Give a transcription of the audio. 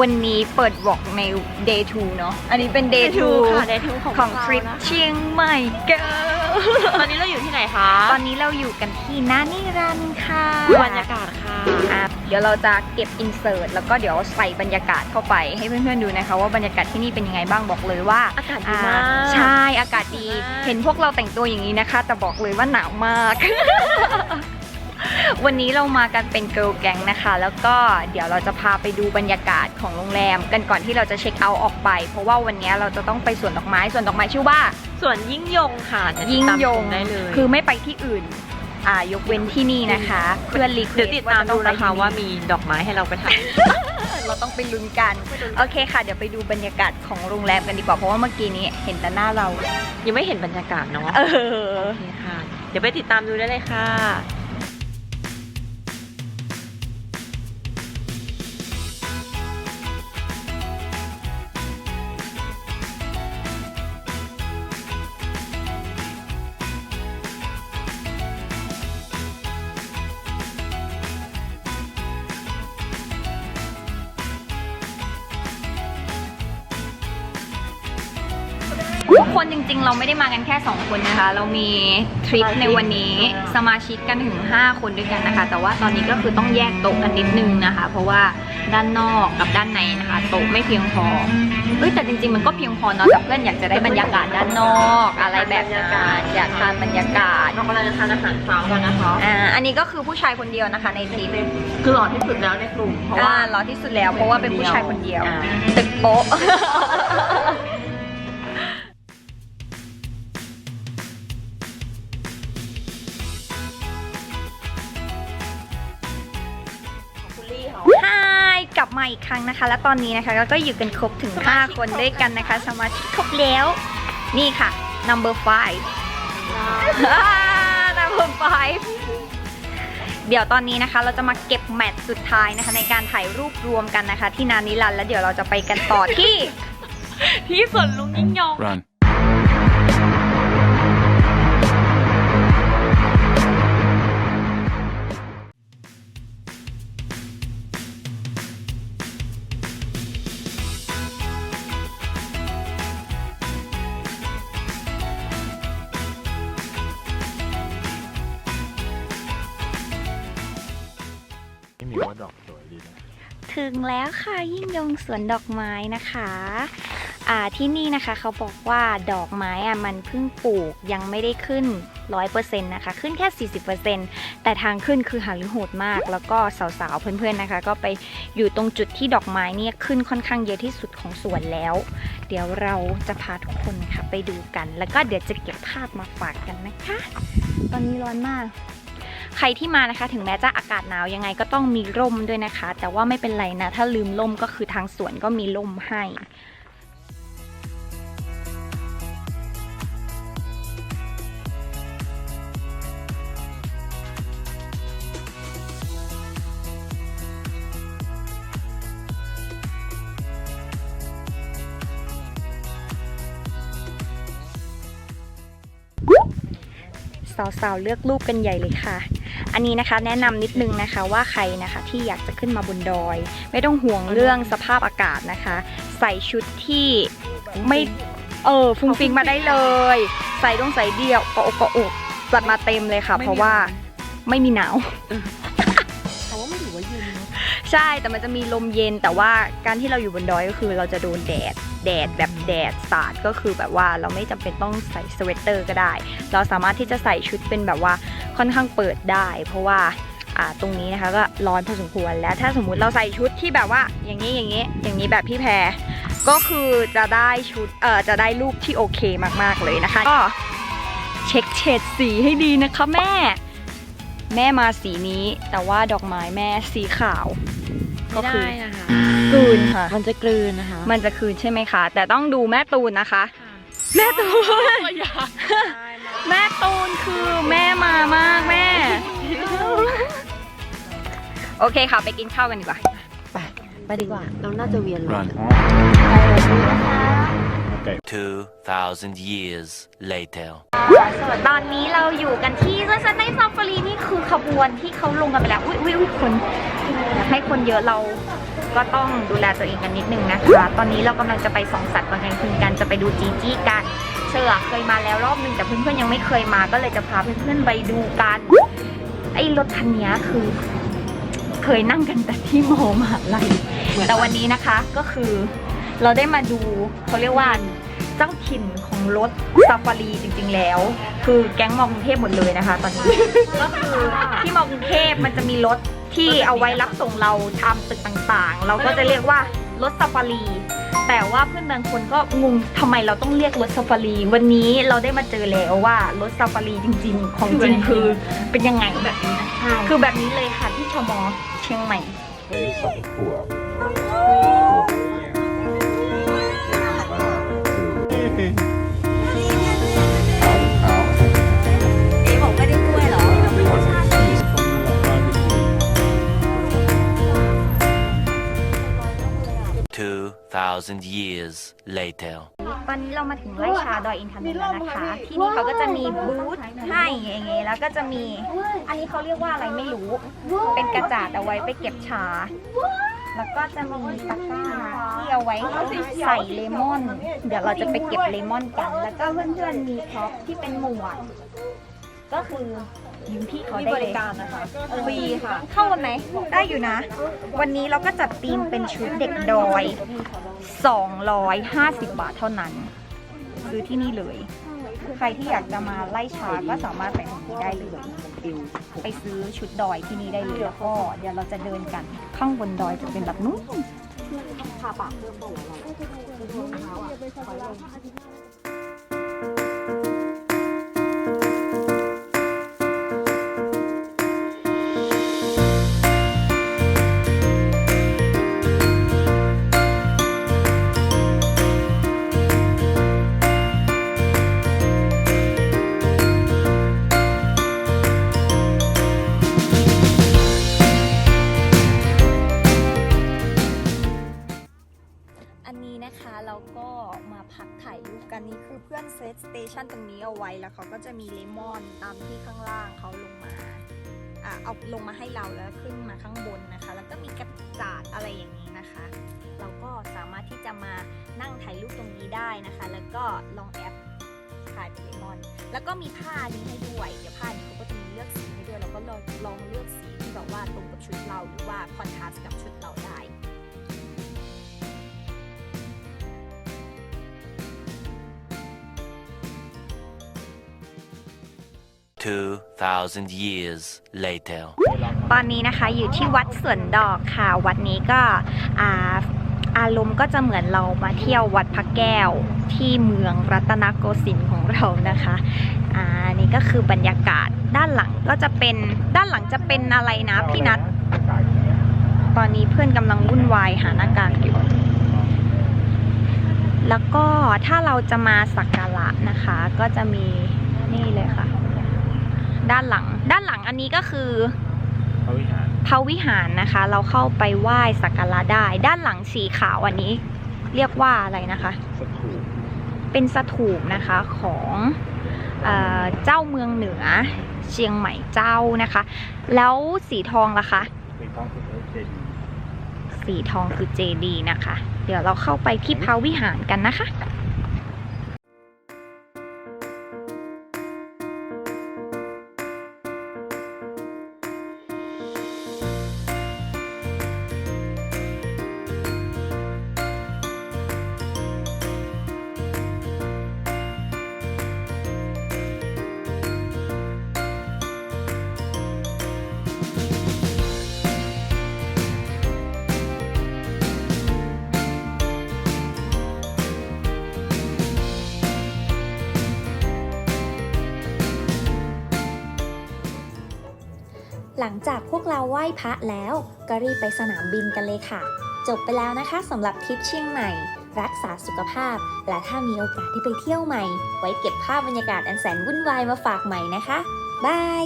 วันนี้เปิดบอกใน day 2 เนอะอันนี้เป็น day 2 ค่ะ day two ของของพวกเราทริปนะคะเชียงใหม่เกิร์ลตอนนี้เราอยู่ที่ไหนคะ ตอนนี้เราอยู่กันที่นานิรันดร์ค่ะ บรรยากาศค่ะอะ เดี๋ยวเราจะเก็บอินเสิร์ตแล้วก็เดี๋ยวใส่บรรยากาศเข้าไปให้เพื่อนๆดูนะคะ ว่าบรรยากาศที่นี่เป็นยังไงบ้างบอกเลยว่าอากาศดีมากอ่ใช่ อากาศดีมากเห็นพวกเราแต่งตัวอย่างนี้นะคะ แต่บอกเลยว่าหนาวมาก วันนี้เรามากันเป็นเกิร์ลแก๊งนะคะ แล้วก็เดี๋ยวเราจะพาไปดูบรรยากาศของโรงแรม กันก่อนที่เราจะเช็คเอาท์ออกไป เพราะว่าวันนี้เราจะต้องไปสวนดอกไม้สวนดอกไม้ชื่อว่า ส่วนยิ่งยงค่ะเดี๋วยิ่งติดตามยชงมได้เลย คือไม่ไปที่อื่น อ่ายกเว้นที่นี่นะคะ เพื่อนรีเควเดี๋ยวสติดตามดูนะคะว่ามีดอกไม้ให้เราไปถ่าย เราต้องไปลุ้นกัน โอเคค่ะ เดี๋ยวไปดูบรรยากาศของโรงแรมกันดีกว่า เพราะว่าเมื่อกี้นี้เห็นแต่หน้าเรา ยังไม่เห็นบรรยากาศเนาะเออ โอเคค่ะ เดี๋ยวไปติดตามดูได้เลยค่ะ ทุกคนจริงๆ เราไม่ได้มากันแค่ 2 คนนะคะ เรามีทริปในวันนี้สมาชิกกันถึง 5 คนด้วยกันนะคะ แต่ว่าตอนนี้ก็คือต้องแยกโต๊ะกันนิดนึงนะคะ เพราะว่าด้านนอกกับด้านในนะคะโต๊ะไม่เพียงพอเอ้ยแต่จริงๆมันก็เพียงพอเนาะแต่เพื่อนอยากจะได้บรรยากาศด้านนอกอะไรแบบนั้นอยากทานบรรยากาศเรากำลังจะทานอาหารเช้ากันนะคะอ่าอันนี้ก็คือผู้ชายคนเดียวนะคะในทริปคือหล่อที่สุดแล้วในกลุ่มเพราะว่าอ่รอที่สุดแล้วเพราะว่าเป็นผู้ชายคนเดียวอ่าตึกโป๊ะ มาอีกครั้งนะคะ และตอนนี้นะคะก็อยู่กันครบถึง 5 คนด้วยกันนะคะ สมาชิกครบแล้ว นี่ค่ะ number five อ่า number five เดี๋ยวตอนนี้นะคะ เราจะมาเก็บแมตช์สุดท้ายนะคะ ในการถ่ายรูปรวมกันนะคะ ที่นานิรันดร์แล้วเดี๋ยวเราจะไปกันต่อที่ ที่สวนลุงยิ่งยง Run. ถึงแล้วค่ะยิ่งยงสวนดอกไม้นะคะอ่าที่นี่นะคะเขาบอกว่าดอกไม้อะมันเพิ่งปลูกยังไม่ได้ขึ้น 100%นะคะ ขึ้นแค่ 40%แต่ทางขึ้นคือหารือโหดมาก แล้วก็สาวๆ เพื่อนๆนะคะ ก็ไปอยู่ตรงจุดที่ดอกไม้เนี่ยขึ้นค่อนข้างเยอะที่สุดของสวนแล้ว เดี๋ยวเราจะพาทุกคนค่ะไปดูกัน แล้วก็เดี๋ยวจะเก็บภาพมาฝากกันนะคะ ตอนนี้ร้อนมาก ใครที่มานะคะ ถึงแม้จะอากาศหนาวยังไงก็ต้องมีร่มด้วยนะคะ แต่ว่าไม่เป็นไรนะ ถ้าลืมร่มก็คือทางสวนก็มีร่มให้สาวๆ เลือกรูปกันใหญ่เลยค่ะ อันนี้นะคะแนะนำนิดนึงนะคะว่าใครนะคะที่อยากจะขึ้นมาบนดอย ไม่ต้องห่วงเรื่องสภาพอากาศนะคะ ใส่ชุดที่ไม่เออฟุ้งฟิงมาได้เลย ใส่ต้องใส่เดี่ยวก็อกก็อกจัดมาเต็มเลยค่ะ เพราะว่าไม่มีหนาวแต่ว่าไม่ถือว่าเย็นเนอะใช่แต่มันจะมีลมเย็นแต่ว่าการที่เราอยู่บนดอยก็คือเราจะโดนแดดแดดแบบแดดสาดก็คือแบบว่าเราไม่จำเป็นต้องใส่สเวตเตอร์ก็ได้ เราสามารถที่จะใส่ชุดเป็นแบบว่า ค่อนข้างเปิดได้ เพราะว่าอ่าตรงนี้นะคะก็ร้อนพอสมควรแล้วถ้าสมมุติเราใส่ชุดที่แบบว่าอย่างนี้อย่างนี้อย่างนี้แบบพี่แพรก็คือจะได้ชุดเอ่อจะได้รูปที่โอเคมากๆเลยนะคะ ก็เช็คเฉดสีให้ดีนะคะแม่ แม่มาสีนี้ แต่ว่าดอกไม้แม่สีขาว ก็ไม่คือได้นะคะกลืนค่ะ มันจะกลืนนะคะ มันจะคืนใช่ไหมคะ แต่ต้องดูแม่ตูนนะคะ แม่ตูน แม่ตูนคือแม่มามากแม่ โอเคค่ะไปกินข้าวกันดีกว่าไปไปดีกว่า เราน่าจะเวียนรถ Run. 2,000 years later ตอนนี้เราอยู่กันที่เซอร์ไนซาฟารีนี่คือเขาบวนที่เขาลงกันไปแล้ว อุ้ยอุ้ยอุ้ยคนอยากให้คนเยอะเราก็ต้องดูแลตัวเองกันนิดนึงนะคะ ตอนนี้เรากำลังจะไปส่องสัตว์ตอนกลางคืนกันจะไปดูจีจี้กัน เชื่อเคยมาแล้วรอบนึงแต่เพื่อนๆยังไม่เคยมาก็เลยจะพาเพื่อนๆไปดูกันไอ้รถคันนี้คือ เคยนั่งกันแต่ที่มอมหาลัยแต่วันนี้นะคะก็คือเราได้มาดูเขาเรียกว่าเจ้าถิ่นของรถซาฟารีจริง ๆ แล้ว คือแก๊งมอกรุงเทพหมดเลยนะคะ ตอนนี้ก็คือที่มอกรุงเทพมันจะมีรถที่เอาไว้รับส่งเราตามตึกต่างๆ เราก็จะเรียกว่ารถซาฟารี แต่ว่าเพื่อนบางคนก็งงทำไมเราต้องเรียกรถซาฟารี วันนี้เราได้มาเจอแล้วว่ารถซาฟารีจริง ๆ ของจริงคือเป็นยังไงแบบนี้นะคือแบบนี้เลยค่ะที่ชมเชียงใหม่ไปสองขวบ 2,000 years later. ตอนนี้เรามาถึงไร่ชาดอยอินทนนท์แล้วนะคะ ที่นี่เขาก็จะมีบูธให้อย่างเงี้ยแล้วก็จะมี อันนี้เขาเรียกว่าอะไรไม่รู้ เป็นกระจาดเอาไว้ไปเก็บชา แล้วก็จะมีตะกร้าที่เอาไว้ใส่เลมอน เดี๋ยวเราจะไปเก็บเลมอนกัน แล้วก็เพื่อนๆมีท็อปที่เป็นหมวกก็คือยืม พี่เขาได้เลยนะคะฟรีค่ะ เข้ากันไหม ได้อยู่นะ วันนี้เราก็จัดธีมเป็นชุดเด็กดอย 250 บาทเท่านั้น ซื้อที่นี่เลย ใครที่อยากจะมาไล่ชาก็สามารถไปตรงนี้ได้เลย ไปซื้อชุดดอยที่นี่ได้เลยแล้วก็เดี๋ยวเราจะเดินกันข้างบนดอยจะเป็นแบบนู้นอัน นะคะเราก็มาพักถ่ายรูปกันนี่คือเพื่อนเซตสเตชันตรงนี้เอาไว้แล้วเขาก็จะมีเลมอนตามที่ข้างล่างเขาลงมาอ่าเอาลงมาให้เราแล้วขึ้นมาข้างบนนะคะ แล้วก็มีกระจาดอะไรอย่างนี้นะคะ เราก็สามารถที่จะมานั่งถ่ายรูปตรงนี้ได้นะคะ แล้วก็ลองแอปถ่ายเป็นเลมอน แล้วก็มีผ้านี้ให้ด้วยเดี๋ยวผ้านี้เขาก็จะมีเลือกสีให้ด้วยเราก็ลองลองเลือกสีที่แบบว่าตรงกับชุดเราหรือว่าคอนทราสต์กับชุดเรา 2,000 years later. ตอนนี้นะคะอยู่ที่วัดสวนดอกค่ะ วัดนี้ก็อ่าอารมณ์ก็จะเหมือนเรามาเที่ยววัดพระแก้วที่เมืองรัตนโกสินทร์ของเรานะคะ อ่า นี่ก็คือบรรยากาศด้านหลังก็จะเป็นด้านหลังจะเป็นอะไรนะพี่นัท ตอนนี้เพื่อนกำลังวุ่นวายหาหน้ากากอยู่ แล้วก็ถ้าเราจะมาสักการะนะคะ ก็จะมีนี่เลยค่ะ ด้านหลัง ด้านหลังอันนี้ก็คือพระวิหารพระวิหารนะคะ เราเข้าไปไหว้สักการะได้ ด้านหลังสีขาวอันนี้ เรียกว่าอะไรนะคะ สถูปเป็นสถูปนะคะของเออเจ้าเมืองเหนือเชียงใหม่เจ้านะคะ แล้วสีทองล่ะคะมีท้องสุดเจดีย์สีทองคือเจดีนะคะ เดี๋ยวเราเข้าไปที่พระวิหารกันนะคะ หลังจากพวกเราไหว้พระแล้ว ก็รีบไปสนามบินกันเลยค่ะ จบไปแล้วนะคะสำหรับทริปเชียงใหม่ รักษาสุขภาพ และถ้ามีโอกาสที่ไปเที่ยวใหม่ ไว้เก็บภาพบรรยากาศอันแสนวุ่นวายมาฝากใหม่นะคะบาย